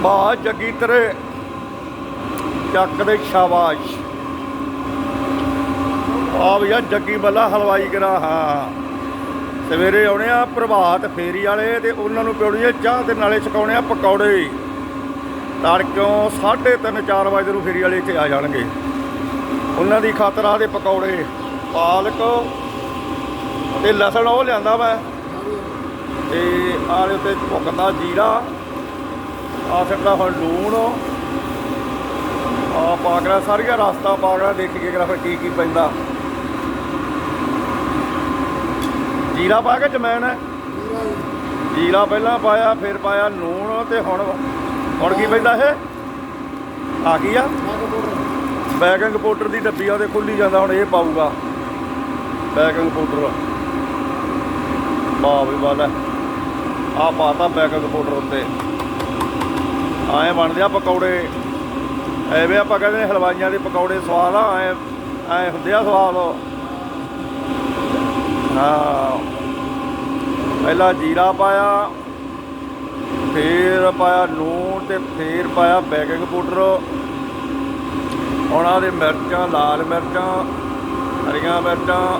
ਬਾ ਜੱਗੀ ਤੇਰੇ ਚੱਕ ਦੇ ਸ਼ਾਬਾਸ਼। ਆ ਭਈਆ ਜੱਗੀ ਬੱਲਾ ਹਲਵਾਈ ਕਰਾ, ਹਾਂ। ਸਵੇਰੇ ਆਉਣੇ ਆ ਪ੍ਰਭਾਤ ਫੇਰੀ ਵਾਲੇ ਤੇ ਉਹਨਾਂ ਨੂੰ ਪਿਉਣੀ ਆ ਚਾਹ ਤੇ ਨਾਲੇ ਛਕਾਉਣੇ ਆ ਪਕੌੜੇ। ਤੜਕਿਓਂ 3:30 4 ਵਜੇ ਨੂੰ ਫੇਰੀ ਵਾਲੇ ਇੱਥੇ ਆ ਜਾਣਗੇ। ਉਹਨਾਂ ਦੀ ਖਾਤਰ ਆ ਦੇ ਪਕੌੜੇ, ਪਾਲਕ ਤੇ ਲਸਣ ਉਹ ਲਿਆਂਦਾ ਮੈਂ। ਤੇ ਆਲੇ ਉੱਤੇ ਭੁੱਕਦਾ ਜੀਰਾ। ਆ ਸਕਦਾ ਹੁਣ ਲੂਣ ਆ। ਪਾਗੜਾ ਸਾਰੀਆਂ ਰਸਤਾ ਪਾਗੜਾ ਦੇਖ ਕੇ ਕਰਾ ਫਿਰ ਕੀ ਕੀ ਪੈਂਦਾ। ਜੀਰਾ ਪਾ ਕੇ ਜਮੈਨ ਹੈ। ਜੀਰਾ ਪਹਿਲਾਂ ਪਾਇਆ, ਫਿਰ ਪਾਇਆ ਲੂਣ ਤੇ ਹੁਣ ਹੁਣ ਕੀ ਪੈਂਦਾ ਇਹ? ਆ ਕੀ ਆ। ਬੈਕਿੰਗ ਪਾਊਡਰ ਦੀ ਡੱਬੀ ਆ, ਉਹਦੇ ਖੁੱਲੀ ਜਾਂਦਾ, ਹੁਣ ਇਹ ਪਾਊਗਾ। Baking powder. ਵਾਹ ਵੀ ਵਾਹ ਲੈ। ਆ ਪਾਤਾ ਬੈਕਿੰਗ ਪਾਊਡਰ ਉੱਤੇ। ਆਏ ਬਣਦੇ ਆ ਪਕੌੜੇ। ਐਵੇਂ ਆਪਾਂ ਕਹਿੰਦੇ ਹਲਵਾਈਆਂ ਦੇ ਪਕੌੜੇ ਸਵਾਦ ਆ, ਐ ਐ ਹੁੰਦੇ ਆ ਸਵਾਦ। ਹਾਂ। ਪਹਿਲਾਂ ਜੀਰਾ ਪਾਇਆ, ਫੇਰ ਪਾਇਆ ਲੂਣ ਤੇ ਫੇਰ ਪਾਇਆ ਬੇਕਿੰਗ ਪਾਊਡਰ। ਉਹਨਾਂ ਦੇ ਮਿਰਚਾਂ, ਲਾਲ ਮਿਰਚਾਂ, ਹਰੀਆਂ ਮਿਰਚਾਂ।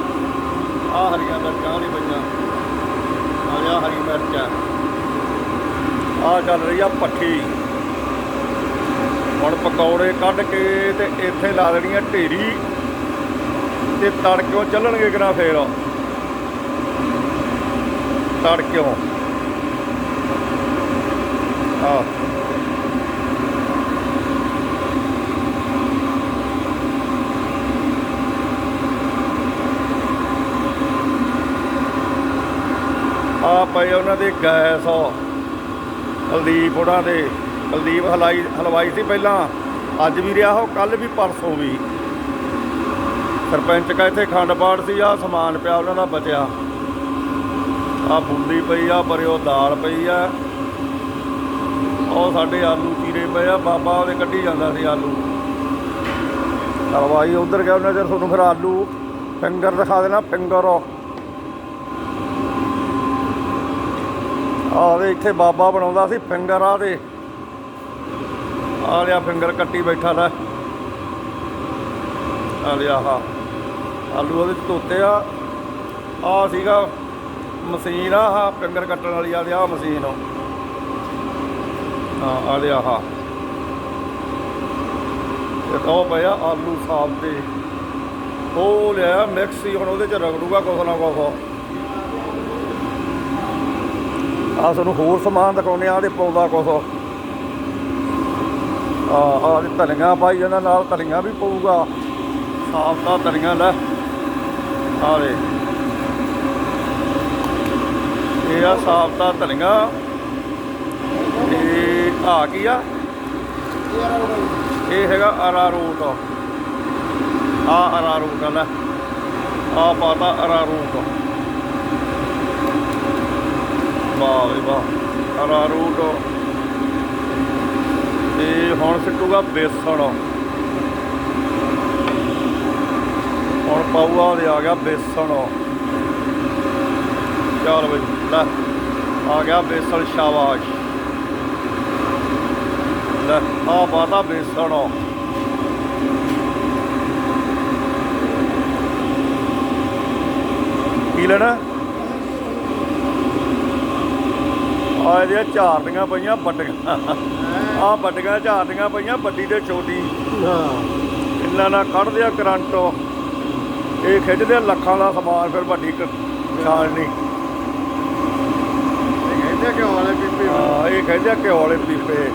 ਆ ਹਰੀਆਂ ਮਿਰਚਾਂ ਨਹੀਂ ਪਈਆਂ। ਆ ਜਾ ਹਰੀ ਮਿਰਚਾਂ ਆ। ਚੱਲ ਰਹੀ ਆ ਪੱਠੀ। ਹੁਣ ਪਕੌੜੇ ਕੱਢ ਕੇ ਤੇ ਇੱਥੇ ਲਾ ਦੇਣੀਆਂ ਢੇਰੀ ਤੇ ਤੜਕਿਓ ਚੱਲਣਗੇ ਕਿਨਾ ਫੇਰ? ਤੜਕਿਓ। ਆ ਆ ਪਏ ਉਹਨਾਂ ਦੇ ਗੈਸ ਹਲਦੀਪ ਉਹਨਾਂ ਦੇ। ਕੁਲਦੀਪ ਹਲਾਈ ਹਲਵਾਈ ਸੀ ਪਹਿਲਾਂ। ਅੱਜ ਵੀ ਰਿਹਾ ਉਹ ਕੱਲ ਵੀ, ਪਰਸੋਂ ਵੀ। ਸਰਪੰਚ ਕਾ ਇੱਥੇ ਖੰਡ ਪਾਠ ਸੀ ਆ ਸਮਾਨ ਪਿਆ, ਉਹਨਾਂ ਦਾ ਬਚਿਆ। ਆ ਬੁੰਦੀ ਪਈ ਆ ਪਰਿਓ ਦਾਲ ਪਈ ਆ। ਉਹ ਸਾਡੇ ਆਲੂ ਚੀਰੇ ਪਏ ਆ, ਬਾਬਾ ਉਹਦੇ ਕੱਢੀ ਜਾਂਦਾ ਸੀ ਆਲੂ। ਹਲਵਾਈ ਉਧਰ ਗਿਆ, ਉਹਨਾਂ ਚਿਰ ਤੁਹਾਨੂੰ ਫਿਰ ਆਲੂ, ਫਿੰਗਰ ਦਿਖਾ ਦੇਣਾ, ਫਿੰਗਰ ਆਹ ਦੇ ਇੱਥੇ ਬਾਬਾ ਬਣਾਉਂਦਾ ਸੀ, ਫਿੰਗਰ ਆ ਦੇ। ਆ ਲਿਆ ਫਿੰਗਰ ਕੱਟੀ ਬੈਠਾ ਲੈ ਆ ਲਿਆ ਆਹ। ਆਲੂ ਉਹਦੇ ਚ ਧੋਤੇ ਆ। ਆ ਸੀਗਾ ਮਸ਼ੀਨ ਆ ਆਹ ਫਿੰਗਰ ਕੱਟਣ ਵਾਲੀ ਆ ਦੇ ਮਸ਼ੀਨ ਹਾਂ, ਆ ਲਿਆ ਆਹ। ਤੇ ਉਹ ਪਿਆ ਆਲੂ ਸਾਫ਼ ਦੇ। ਉਹ ਲਿਆ ਮਿਕਸ ਹੀ, ਹੁਣ ਉਹਦੇ ਚ ਰਗੜੂਗਾ ਕੁਛ ਨਾ ਕੁਛ। ਆ ਤੁਹਾਨੂੰ ਹੋਰ ਸਮਾਨ ਦਿਖਾਉਨੇ ਆ ਦੇ ਪੌਦਾ ਕੁਛ। ਆ ਤਲੀਆਂ ਪਾਈ ਜਾਂਦਾ ਨਾਲ ਤਲੀਆਂ ਵੀ ਪਊਗਾ। ਸਾਫ਼ ਤਾਂ ਧਨੀਆ, ਲੈ। ਆ ਇਹ ਆ ਸਾਫ਼ ਦਾ ਧਨੀਆ। ਤੇ ਆ ਕੀ ਆ? ਇਹ ਹੈਗਾ ਅਰਾ ਅਰਾਰੂਟ ਆ ਅਰਾਰੂਟ ਆ, ਲੈ। ਆ ਪਾਤਾ ਅਰਾਰੂਟ ਵਾਹ ਵੀ ਵਾਹ। ਅਰਾਰੂਟ ਤੇ ਹੁਣ ਸਿੱਟੂਗਾ ਬੇਸਣ। ਹੁਣ ਪਾਊਗਾ ਉਹਦੇ ਆ ਗਿਆ ਬੇਸਣ। ਚੱਲ ਬਈ, ਲੈ, ਆ ਗਿਆ ਬੇਸਣ ਸ਼ਾਬਾਸ਼। ਲੈ, ਆ ਬਾਤਾ ਬੇਸਣ। ਕੀ ਲੈਣਾ? ਆ ਇਹਦੀਆਂ ਝਾਰਦੀਆਂ ਪਈਆਂ ਵੱਡੀਆਂ ਆ ਵੱਡੀਆਂ ਝਾਰਦੀਆਂ ਪਈਆਂ ਵੱਡੀ ਤੇ ਛੋਟੀ। ਹਾਂ। ਇਹਨਾਂ ਨਾਲ ਕੱਢਦੇ ਆ ਕਰੰਟ। ਇਹ ਖਿੱਚਦੇ ਆ ਲੱਖਾਂ ਦਾ ਸਮਾਨ ਫਿਰ ਵੱਡੀ ਛਾਲਣੀ ਇਹ ਕਹਿੰਦੇ ਕਿ ਵਾਲੇ ਪੀਪੇ। ਹਾਂ ਇਹ ਕਹਿੰਦੇ ਘਿਓ ਵਾਲੇ ਪੀਪੇ।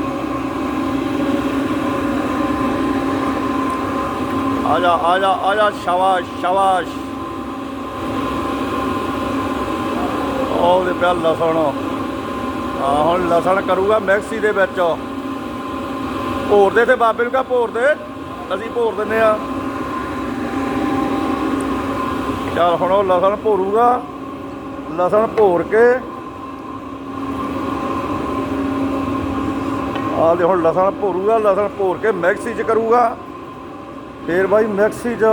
ਆ ਜਾ ਆ ਜਾ ਆ ਜਾ ਸ਼ਾਬਾਸ਼ ਸ਼ਾਬਾਸ਼। ਉਹਦੇ ਪਿਆ ਲਸਣ। ਹਾਂ ਹੁਣ ਲਸਣ ਕਰੂਗਾ ਮਿਕਸੀ ਦੇ ਵਿੱਚ। ਭੋਰ ਦੇ ਤੇ ਬਾਬੇ ਨੂੰ ਕਹਾ ਭੋਰ ਦੇ। ਅਸੀਂ ਭੋਰ ਦਿੰਨੇ ਆ ਚਲ ਹੁਣ ਉਹ ਲਸਣ ਭੋਰੂਗਾ। ਲਸਣ ਭੋਰ ਕੇ। ਆ ਦੇ ਹੁਣ ਲਸਣ ਭੋਰੂਗਾ ਲਸਣ ਭੋਰ ਕੇ ਮਿਕਸੀ 'ਚ ਕਰੂਗਾ। ਫੇਰ ਬਾਈ ਮਿਕਸੀ 'ਚ।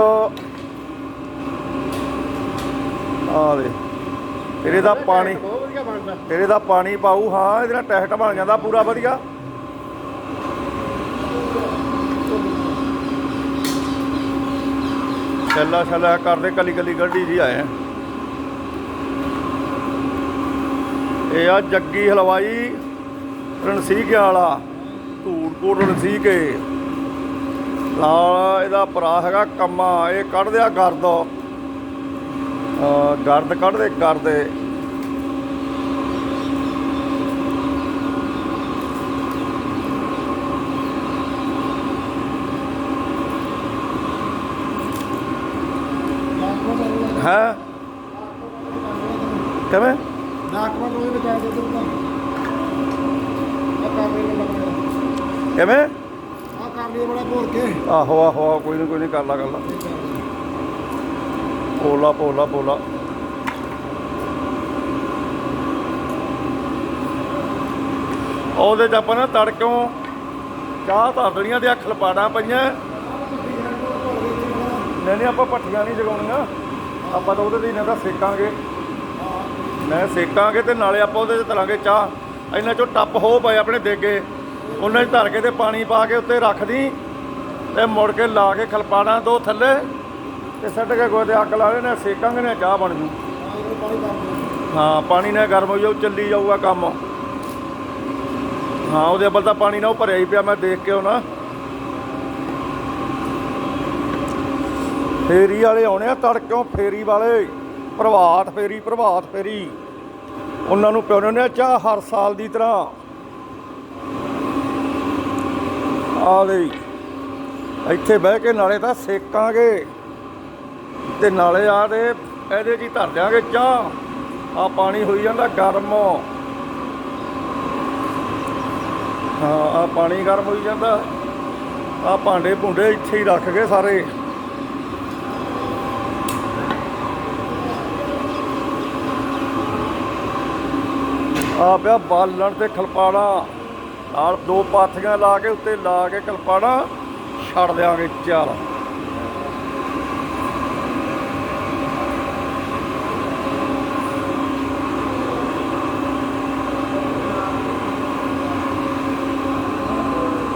ਆ ਦੇ ਫਿਰ ਇਹਦਾ ਪਾਣੀ ਦਾ ਤੇਰੇ ਦਾ ਪਾਣੀ ਪਾਉ ਹਾਂ, ਇਹਦੇ ਨਾਲ ਟੈਸਟ ਬਣ ਜਾਂਦਾ ਪੂਰਾ ਵਧੀਆ। ਛੱਲਾ ਛੱਲਾ ਕਰਦੇ ਕਲੀ ਕਲੀ ਗੱਡੀ ਜੀ ਆਏ ਇਹ ਆ ਜੱਗੀ ਹਲਵਾਈ, ਰਣਸੀਕੇ ਵਾਲਾ ਰਣਸੀ ਕੇ ਨਾਲ ਇਹਦਾ ਭਰਾ ਹੈਗਾ ਕੰਮਾ, ਇਹ ਕੱਢਦੇ ਆ ਗਰਦ। ਗਰਦ ਕੱਢਦੇ ਕਰਦੇ ਕਿਵੇਂ? ਨਾਕਮਾ ਨੂੰ ਵੀ ਬਚਾ ਦੇ ਤੂੰ। ਆ ਕਾਮੇ ਨੂੰ ਲੱਗਦਾ ਕਿਵੇਂ? ਆ ਕਾਮੇ ਬੜਾ ਭੋਰ ਕੇ। ਆਹੋ ਆਹੋ ਕੋਈ ਨਹੀਂ ਕੋਈ ਨਹੀਂ ਕਰ ਲਾ ਕਰ ਲਾ। ਪੋਲਾ ਪੋਲਾ ਪੋਲਾ ਉਹਦੇ ਚ ਆਪਾਂ ਨਾ ਤੜਕਿਓਂ ਚਾਹ ਧਰ ਦੇਣੀਆਂ ਤੇ ਅੱਖ ਲਪਾੜਾਂ ਪਈਆਂ। ਨਹੀਂ ਨਹੀਂ ਆਪਾਂ ਪੱਠੀਆਂ ਨਹੀਂ ਜਗਾਉਣੀਆਂ। ਆਪਾਂ ਤਾਂ ਉਹਦੇ ਤੇ ਇਹਨਾਂ ਦਾ ਸੇਕਾਂਗੇ। ਮੈਂ ਸੇਕਾਂਗੇ ਤੇ ਨਾਲੇ ਆਪਾਂ ਉਹਦੇ 'ਚ ਤਰਾਂਗੇ ਚਾਹ। ਇਹਨਾਂ ਚੋਂ ਟੱਪ ਹੋ ਪਏ ਆਪਣੇ ਦੇਗੇ। ਉਹਨਾਂ 'ਚ ਧਰ ਕੇ ਤੇ ਪਾਣੀ ਪਾ ਕੇ ਉੱਤੇ ਰੱਖ ਦੀ ਤੇ ਮੁੜ ਕੇ ਲਾ ਕੇ ਖਲਪਾਣਾ ਦੋ ਥੱਲੇ ਤੇ ਸੱਟ ਕੇ ਗੋਦੇ ਅੱਗ ਲਾ ਲੈਣੇ ਸੇਕਾਂਗੇ ਨੇ ਚਾਹ ਬਣ ਜੂ। ਹਾਂ, ਪਾਣੀ ਨਾਲ ਗਰਮ ਹੋ ਜਾਊ, ਚੱਲੀ ਜਾਊਗਾ ਕੰਮ। ਹਾਂ, ਉਹਦੇ ਅੱਬਲ ਤਾਂ ਪਾਣੀ ਨਾ ਉਹ ਭਰਿਆ ਹੀ ਪਿਆ, ਮੈਂ ਦੇਖ ਕੇ ਉਹਨਾਂ ਫੇਰੀ ਵਾਲੇ ਆਉਣੇ ਆ ਤੜਕਿਓਂ ਫੇਰੀ ਵਾਲੇ। ਪ੍ਰਭਾਤ ਫੇਰੀ ਪ੍ਰਭਾਤ ਫੇਰੀ। ਉਹਨਾਂ ਨੂੰ ਪਿਉਣੇ ਨੇ ਚਾਹ ਹਰ ਸਾਲ ਦੀ ਤਰ੍ਹਾਂ। ਆ ਲਈ। ਇੱਥੇ ਬਹਿ ਕੇ ਨਾਲੇ ਤਾਂ ਸੇਕਾਂਗੇ। ਤੇ ਨਾਲੇ ਆ ਦੇ, ਇਹਦੇ ਜੀ ਹੀ ਧਰ ਦਿਆਂਗੇ ਚਾਹ। ਆ ਪਾਣੀ ਹੋਈ ਜਾਂਦਾ ਗਰਮ। ਹਾਂ, ਆ ਪਾਣੀ ਗਰਮ ਹੋਈ ਜਾਂਦਾ। ਆ ਭਾਂਡੇ ਭੁੰਡੇ ਇੱਥੇ ਹੀ ਰੱਖ ਗਏ ਸਾਰੇ। ਆ ਪਿਆ ਬਾਲਣ ਤੇ ਖਲਪਾਣਾ। ਨਾਲ ਦੋ ਪਾਥੀਆਂ ਲਾ ਕੇ ਉੱਤੇ ਲਾ ਕੇ ਖਲਪਾਣਾ। ਛੱਡ ਦਿਆਂਗੇ ਚਾਰ